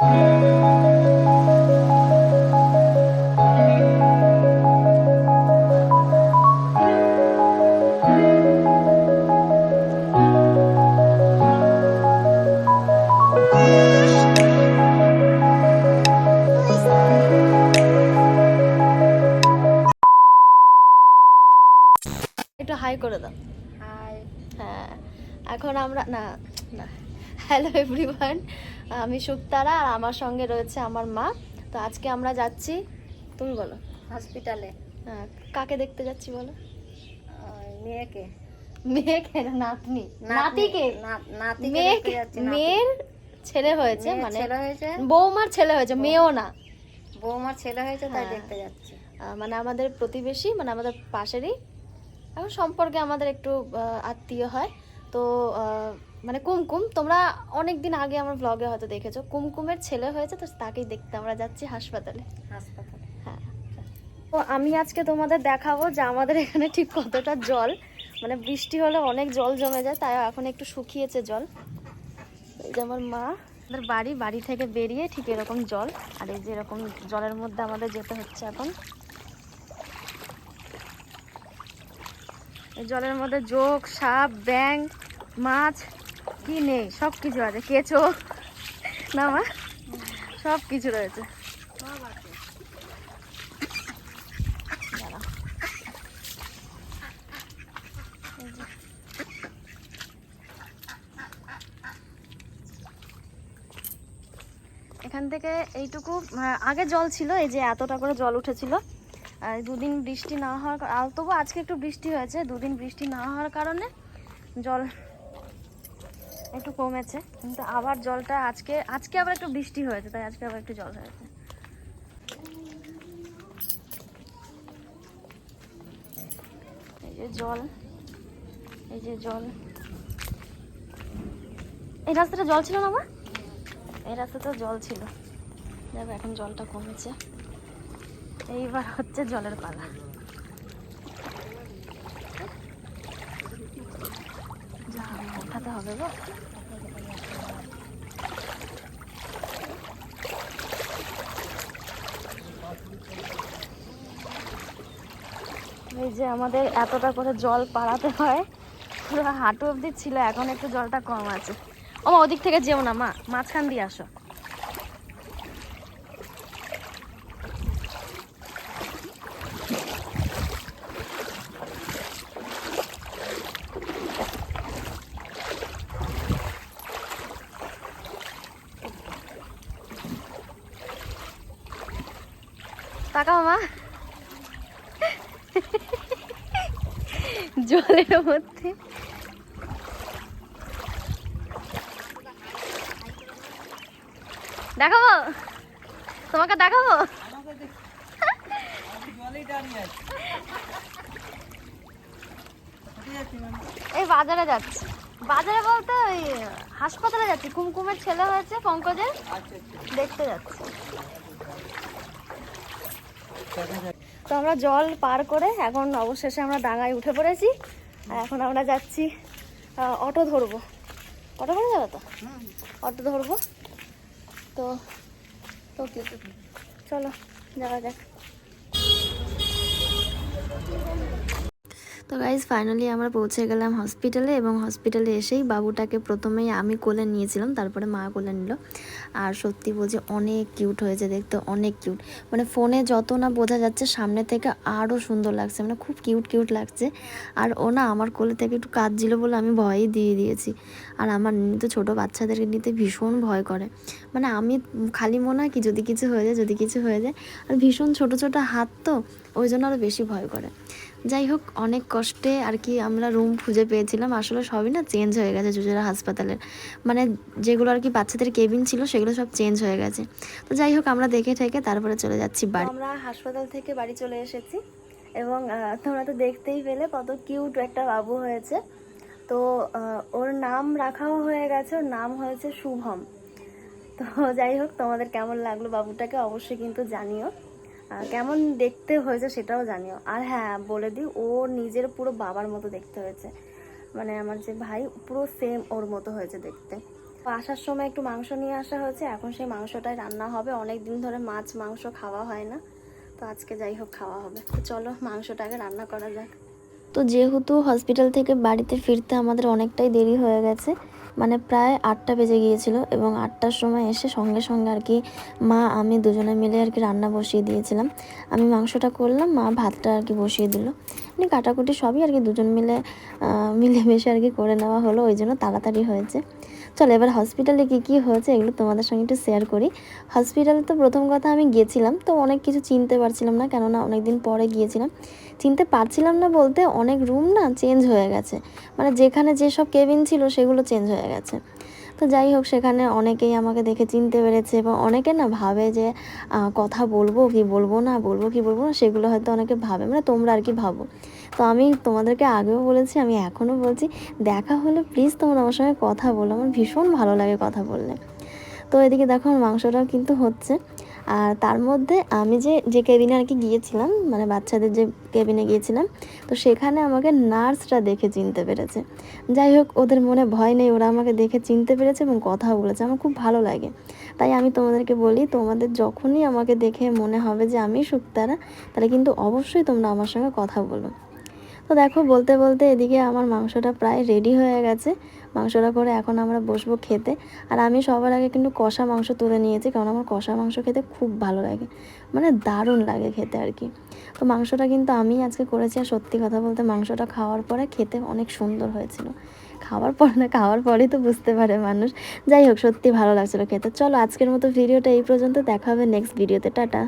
একটু হাই করে দাও হাই হ্যাঁ এখন আমরা না না হ্যালো এভরিওয়ান আমি সুক্তারা আর আমার সঙ্গে রয়েছে আমার মা। তো আজকে আমরা যাচ্ছি তুমি বলো হসপিটালে। হ্যাঁ, কাকে দেখতে যাচ্ছি বলো? মেয়েকে। মেয়েকে নাতনি। নাতিকে। না- নাতিকে মেয়ে দেখতে যাচ্ছি, নাতি। মেয়ের ছেলে হয়েছে মানে ছেলে হয়েছে। বৌমার ছেলে হয়েছে মেয়েও না। বৌমার ছেলে হয়েছে তাই হ্যাঁ। দেখতে যাচ্ছি। মানে আমাদের প্রতিবেশী মানে আমাদের পাশেরই। এখন সম্পর্কে আমাদের একটু আত্মীয় হয়। তো মানে কুমকুম তোমরা অনেক দিন আগে আমার ব্লগে হয়তো দেখেছ। কুমকুমের ছেলে হয়েছে তো তাকেই দেখতে আমরা যাচ্ছি হাসপাতালে। হাসপাতালে। হ্যাঁ। তো আমি আজকে তোমাদের দেখাবো যে আমাদের এখানে ঠিক কতটা জল। মানে বৃষ্টি হলে অনেক জল জমে যায় তাই এখন একটু শুকিয়েছে জল। এই যে আমার মা। আমাদের বাড়ি বাড়ি থেকে বেরিয়ে ঠিক এরকম জল। আর এই যে এরকম জলের মধ্যে আমাদের যেতে হচ্ছে এখন। এই জলের মধ্যে যোগ সাপ ব্যাং মাছ কি নেই? সব কিছু আছে। কেঁচো না সব কিছু রয়েছে। এখান থেকে এইটুকু আগে জল ছিল, এই যে এতটা করে জল উঠেছিল। দুদিন বৃষ্টি না হওয়ার তবু আজকে একটু বৃষ্টি হয়েছে। দুদিন বৃষ্টি না হওয়ার কারণে জল একটু কমেছে, কিন্তু আবার জলটা আজকে আজকে আবার একটু বৃষ্টি হয়েছে, তাই আজকে আবার একটু জল হয়েছে। এই যে জল, এই যে জল। এই রাস্তাটা জল ছিল না, মা? এই রাস্তাটা জল ছিল। দেখো এখন জলটা কমেছে। এইবার হচ্ছে জলের পালা। যা ওঠাতে হবে গো এই যে আমাদের এতটা করে জল পাড়াতে হয়, পুরো হাঁটু অবধি ছিল, এখন একটু জলটা কম আছে। ও ওদিক থেকে যেও না, মা, মাঝখান দিয়ে আসো। তাকাও মা। জলের মধ্যে। দেখাবো? তোমাকে দেখাবো? এই বাজারে যাচ্ছি। বাজারে বলতে ওই হাসপাতালে যাচ্ছি। কুমকুমের ছেলে হয়েছে পঙ্কজের। দেখতে যাচ্ছি। তো আমরা জল পার করে এখন অবশেষে আমরা ডাঙায় উঠে পড়েছি। আর এখন আমরা যাচ্ছি অটো ধরবো। অটো করে যাবে তো? অটো ধরবো। তো তো। চলো, যাওয়া যাক। তো গাইজ ফাইনালি আমরা পৌঁছে গেলাম হসপিটালে এবং হসপিটালে এসেই বাবুটাকে প্রথমেই আমি কোলে নিয়েছিলাম, তারপরে মা কোলে নিল। আর সত্যি বলছি, অনেক কিউট হয়েছে দেখতে, অনেক কিউট মানে ফোনে যত না বোঝা যাচ্ছে, সামনে থেকে আরও সুন্দর লাগছে মানে খুব কিউট কিউট লাগছে। আর ও না আমার কোলে থেকে একটু কাঁদছিল বলে আমি ভয়ই দিয়ে দিয়েছি। আর আমার তো ছোটো বাচ্চাদেরকে নিতে ভীষণ ভয় করে। মানে আমি খালি মনে হয় কি, যদি কিছু হয়ে যায়, যদি কিছু হয়ে যায়। আর ভীষণ ছোট ছোট হাত তো, ওই জন্য আরও বেশি ভয় করে। যাই হোক অনেক কষ্টে আর কি আমরা রুম খুঁজে পেয়েছিলাম। আসলে সবই না চেঞ্জ হয়ে গেছে জুজেরা হাসপাতালের। মানে যেগুলো আর কি বাচ্চাদের কেবিন ছিল, সেগুলো সব চেঞ্জ হয়ে গেছে। তো যাই হোক আমরা দেখে ঠেকে তারপরে চলে যাচ্ছি বাড়ি। আমরা হাসপাতাল থেকে বাড়ি চলে এসেছি এবং তোমরা তো দেখতেই পেলে কত কিউট একটা বাবু হয়েছে। তো ওর নাম রাখাও হয়ে গেছে, ওর নাম হয়েছে শুভম। তো যাই হোক তোমাদের কেমন লাগল বাবুটাকে অবশ্যই কিন্তু জানিও। কেমন দেখতে হয়েছে সেটাও জানিও। আর হ্যাঁ বলে দিই, ও নিজের পুরো বাবার মতো দেখতে হয়েছে। মানে আমার যে ভাই, পুরো সেম ওর মতো হয়েছে দেখতে। আসার সময় একটু মাংস নিয়ে আসা হয়েছে, এখন সেই মাংসটাই রান্না হবে। অনেক দিন ধরে মাছ, মাংস খাওয়া হয় না। তো আজকে যাই হোক, খাওয়া হবে। তো চলো, মাংসটাকে রান্না করা যাক। তো যেহেতু হসপিটাল থেকে বাড়িতে ফিরতে আমাদের অনেকটাই দেরি হয়ে গেছে মানে প্রায় আটটা বেজে গিয়েছিল এবং আটটার সময় এসে সঙ্গে সঙ্গে আর কি মা, আমি দুজনে মিলে আর কি রান্না বসিয়ে দিয়েছিলাম। আমি মাংসটা করলাম, মা ভাতটা আর কি বসিয়ে দিল। মানে কাটাকুটি সবই আর কি দুজন মিলে মিলেমিশে আর কি করে নেওয়া হলো, ওই জন্য তাড়াতাড়ি হয়েছে। চলো, এবার হসপিটালে কী কী হয়েছে এগুলো তোমাদের সঙ্গে একটু শেয়ার করি। হসপিটালে তো প্রথম কথা আমি গিয়েছিলাম, তো অনেক কিছু চিনতে পারছিলাম না, কেননা অনেক দিন পরে গিয়েছিলাম। চিনতে পারছিলাম না বলতে অনেক রুম না চেঞ্জ হয়ে গেছে। মানে যেখানে যেসব কেবিন ছিল সেগুলো চেঞ্জ হয়ে গেছে। তো যাই হোক, সেখানে অনেকেই আমাকে দেখে চিনতে পেরেছে এবং অনেকে না ভাবে যে কথা বলব কি বলব না, বলব কি বলব না, সেগুলো হয়তো অনেকে ভাবে। মানে তোমরা আর কি ভাবো। তো আমি তোমাদেরকে আগেও বলেছি, আমি এখনও বলছি, দেখা হলে প্লিজ তোমরা আমার সঙ্গে কথা বলো, আমার ভীষণ ভালো লাগে কথা বললে। তো এদিকে দেখো আমার মাংসটাও কিন্তু হচ্ছে। আর তার মধ্যে আমি যে যে কেবিনে আর কি গিয়েছিলাম মানে বাচ্চাদের যে কেবিনে গিয়েছিলাম, তো সেখানে আমাকে নার্সরা দেখে চিনতে পেরেছে। যাই হোক, ওদের মনে ভয় নেই, ওরা আমাকে দেখে চিনতে পেরেছে এবং কথা বলেছে, আমার খুব ভালো লাগে। তাই আমি তোমাদেরকে বলি, তোমাদের যখনই আমাকে দেখে মনে হবে যে আমি শুক্তারা তাহলে কিন্তু অবশ্যই তোমরা আমার সঙ্গে কথা বলো। তো দেখো, বলতে বলতে এদিকে আমার মাংসটা প্রায় রেডি হয়ে গেছে। মাংসটা করে এখন আমরা বসবো খেতে। আর আমি সবার আগে কিন্তু কষা মাংস তুলে নিয়েছি, কারণ আমার কষা মাংস খেতে খুব ভালো লাগে। মানে দারুণ লাগে খেতে আর কি। তো মাংসটা কিন্তু আমি আজকে করেছি, আর সত্যি কথা বলতে মাংসটা খাওয়ার পরে খেতে অনেক সুন্দর হয়েছিল। খাওয়ার পর না, খাওয়ার পরেই তো বুঝতে পারে মানুষ। যাই হোক, সত্যি ভালো লাগছিল খেতে। চলো, আজকের মতো ভিডিওটা এই পর্যন্ত। দেখা হবে নেক্সট ভিডিওতে টাটা।